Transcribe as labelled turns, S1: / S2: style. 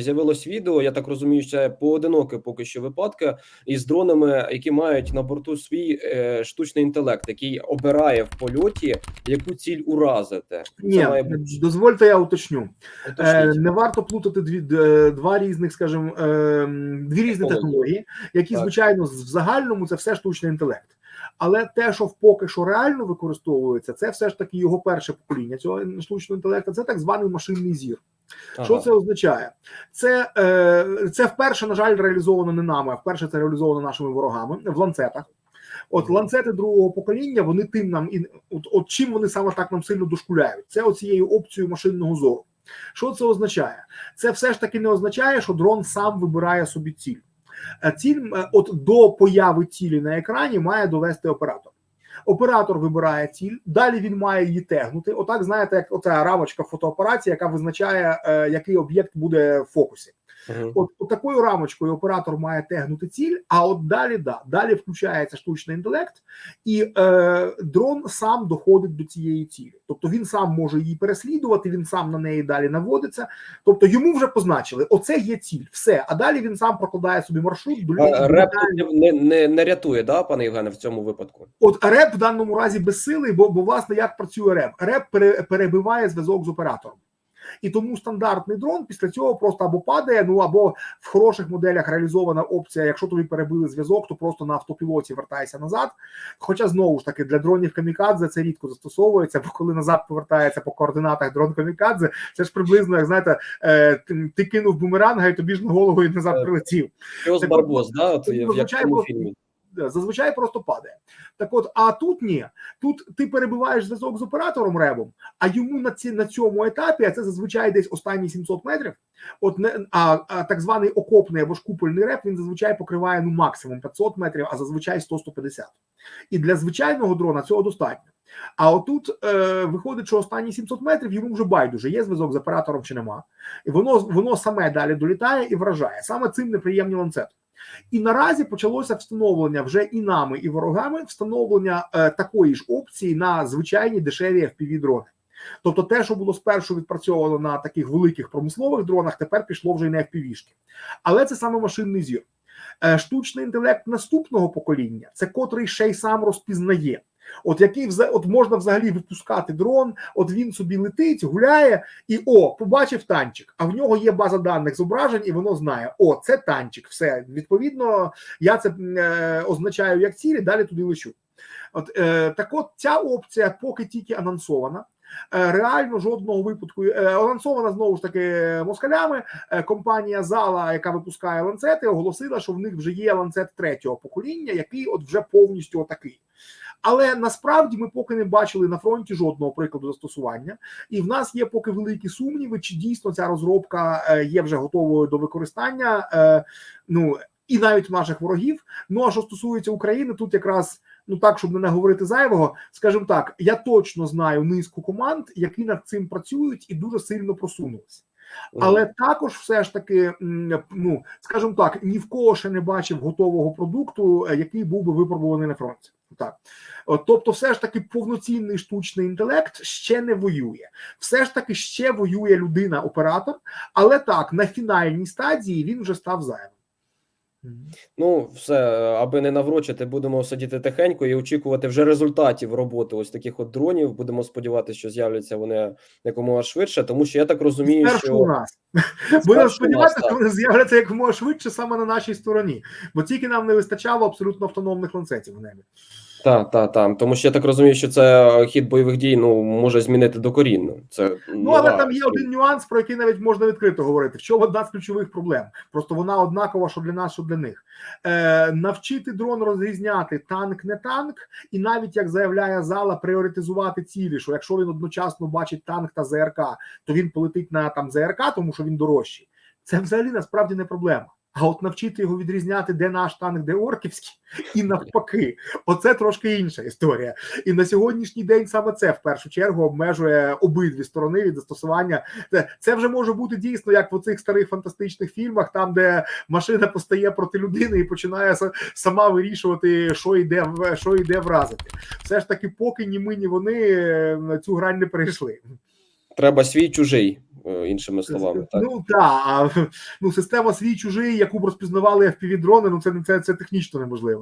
S1: З'явилось відео, я так розумію, ще поодинокі поки що випадки із дронами, які мають на борту свій е, штучний інтелект, який обирає в польоті, яку ціль уразити.
S2: Ні,
S1: має
S2: дозвольте, я уточню. Е, не варто плутати дві два різних, скажімо, е, дві різні
S1: Технології.
S2: які
S1: Так.
S2: звичайно в загальному це все штучний інтелект. Але те, що поки що реально використовується, це все ж таки його перше покоління цього штучного інтелекту. Це так званий машинний зір. Що це означає? Це, е, це вперше, на жаль, реалізовано не нами, а вперше це реалізовано нашими ворогами в ланцетах. От ланцети другого покоління, вони тим нам і от, от чим вони саме так нам сильно дошкуляють? Це оцією опцією машинного зору. Що це означає? Це все ж таки не означає, що дрон сам вибирає собі ціль. Е, Ціль е, от до появи цілі на екрані має довести оператор. Оператор вибирає ціль, далі він має її тегнути. Отак, знаєте, як оця рамочка фотоапарації, яка визначає, е, який об'єкт буде в фокусі.
S1: Мгм.
S2: От, от такою рамочкою оператор має тегнути ціль, а от далі да, далі включається штучний інтелект, і е, дрон сам доходить до цієї цілі. Тобто він сам може її переслідувати, він сам на неї далі наводиться. Тобто йому вже позначили, оце є ціль, все. А далі він сам прокладає собі маршрут до
S1: Реп не, не, не рятує, да, пане Євгене, в цьому випадку.
S2: От реп в даному разі безсилий, бо, бо власне як працює реп? Реп пере, перебиває зв'язок з оператором. І тому стандартний дрон після цього просто або падає, ну або в хороших моделях реалізована опція. Якщо тобі перебили зв'язок, то просто на автопілоті вертайся назад. Хоча знову ж таки для дронів камікадзе це рідко застосовується, бо коли назад повертається по координатах дрон камікадзе, це ж приблизно як знаєте, е, ти, кинув бумеранга і тобі ж на голову і назад прилетів. Так,
S1: Барбос, да, от,
S2: ну,
S1: в
S2: просто-
S1: фільмі.
S2: Да, зазвичай просто падає. Так от, а тут ні. Тут ти перебиваєш зв'язок з оператором ребом, а йому на ці на цьому етапі, а це зазвичай десь останні 700 метрів. От не а, а так званий окопний або ж купольний реп він зазвичай покриває ну максимум 500 метрів, а зазвичай 100-150. І для звичайного дрона цього достатньо. А отут е, виходить, що останні 700 метрів йому вже байдуже, є зв'язок з оператором чи нема. І воно воно саме далі долітає і вражає. Саме цим неприємні ланцети. І наразі почалося встановлення вже і нами, і ворогами встановлення е, такої ж опції на звичайні дешеві fpv дрони. Тобто, те, що було спершу відпрацьовано на таких великих промислових дронах, тепер пішло вже й на FPV-шки. Але це саме машинний зір. Е, штучний інтелект наступного покоління, це котрий ще й сам розпізнає. От який от можна взагалі випускати дрон, от він собі летить, гуляє, і о, побачив танчик, а в нього є база даних зображень, і воно знає: о, це танчик. Все відповідно, я це е, означаю як цілі, далі туди лечу. От е, так, от ця опція поки тільки анонсована. Е, Реально жодного випадку е, анонсована знову ж таки москалями. Е, Компанія Зала, яка випускає ланцети, оголосила, що в них вже є ланцет третього покоління, який от вже повністю отакий. Але насправді ми поки не бачили на фронті жодного прикладу застосування, і в нас є поки великі сумніви, чи дійсно ця розробка е, є вже готовою до використання. е, Ну і навіть наших ворогів. Ну а що стосується України, тут якраз ну так, щоб не наговорити зайвого, скажімо так, я точно знаю низку команд, які над цим працюють і дуже сильно просунулися. Але також все ж таки, ну скажімо так, ні в кого ще не бачив готового продукту, е, який був би випробуваний на фронті. Так, тобто, все ж таки повноцінний штучний інтелект ще не воює. Все ж таки ще воює людина-оператор, але так на фінальній стадії він вже став зайвим.
S1: Ну, все, аби не наврочити, будемо сидіти тихенько і очікувати вже результатів роботи ось таких от дронів. Будемо сподіватися, що з'являться вони якомога швидше, тому що я так розумію,
S2: Спершу у
S1: що
S2: нас будемо сподіватися, що вони з'являться якомога швидше саме на нашій стороні, бо тільки нам не вистачало абсолютно автономних ланцетів в небі.
S1: Та, та, та. Тому що я так розумію, що це хід бойових дій ну може змінити докорінно. Це
S2: Ну але там є один нюанс, про який навіть можна відкрито говорити. В чому одна з ключових проблем? Просто вона однакова, що для нас, що для них. Е, навчити дрон розрізняти танк, не танк, і навіть як заявляє зала, пріоритизувати цілі. Що якщо він одночасно бачить танк та ЗРК, то він полетить на там ЗРК, тому що він дорожчий. Це взагалі насправді не проблема. А от навчити його відрізняти, де наш танк, де орківський, і навпаки, оце трошки інша історія. І на сьогоднішній день саме це в першу чергу обмежує обидві сторони від застосування. Це, вже може бути дійсно як в оцих старих фантастичних фільмах, там де машина постає проти людини і починає сама вирішувати, що йде в що йде вразити. Все ж таки, поки ні ми, ні вони е, цю грань не перейшли.
S1: треба свій чужий. Е, іншими словами. Так.
S2: Ну так, ну система свій чужий, яку б розпізнавали FPV-дрони, ну це не це, це технічно неможливо.